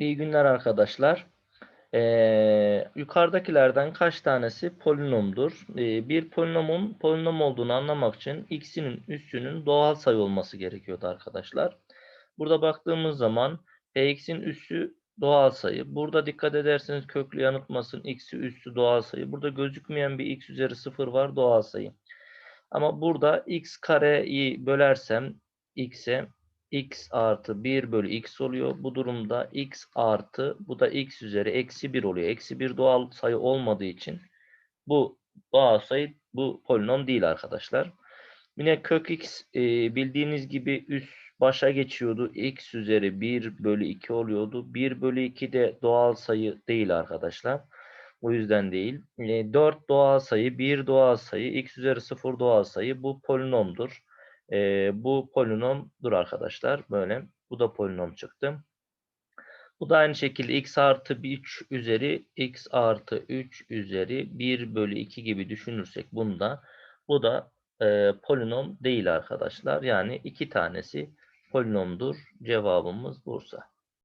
İyi günler arkadaşlar. Ee, yukarıdakilerden kaç tanesi polinomdur? Ee, bir polinomun polinom olduğunu anlamak için x'inin üssünün doğal sayı olması gerekiyordu arkadaşlar. Burada baktığımız zaman px'in üssü doğal sayı. Burada dikkat ederseniz köklü yanıltmasın x'i üssü doğal sayı. Burada gözükmeyen bir x üzeri 0 var doğal sayı. Ama burada x kareyi bölersem x'e x artı 1 bölü x oluyor. Bu durumda x artı bu da x üzeri eksi 1 oluyor. Eksi 1 doğal sayı olmadığı için bu doğal sayı bu polinom değil arkadaşlar. Yine kök x e, bildiğiniz gibi üst başa geçiyordu. x üzeri 1 bölü 2 oluyordu. 1 bölü 2 de doğal sayı değil arkadaşlar. O yüzden değil. E, 4 doğal sayı, 1 doğal sayı, x üzeri 0 doğal sayı bu polinomdur. E, bu polinomdur arkadaşlar. Böyle. Bu da polinom çıktı. Bu da aynı şekilde x artı 3 üzeri x artı 3 üzeri 1 bölü 2 gibi düşünürsek bunda bu da e, polinom değil arkadaşlar. Yani iki tanesi polinomdur. Cevabımız Bursa.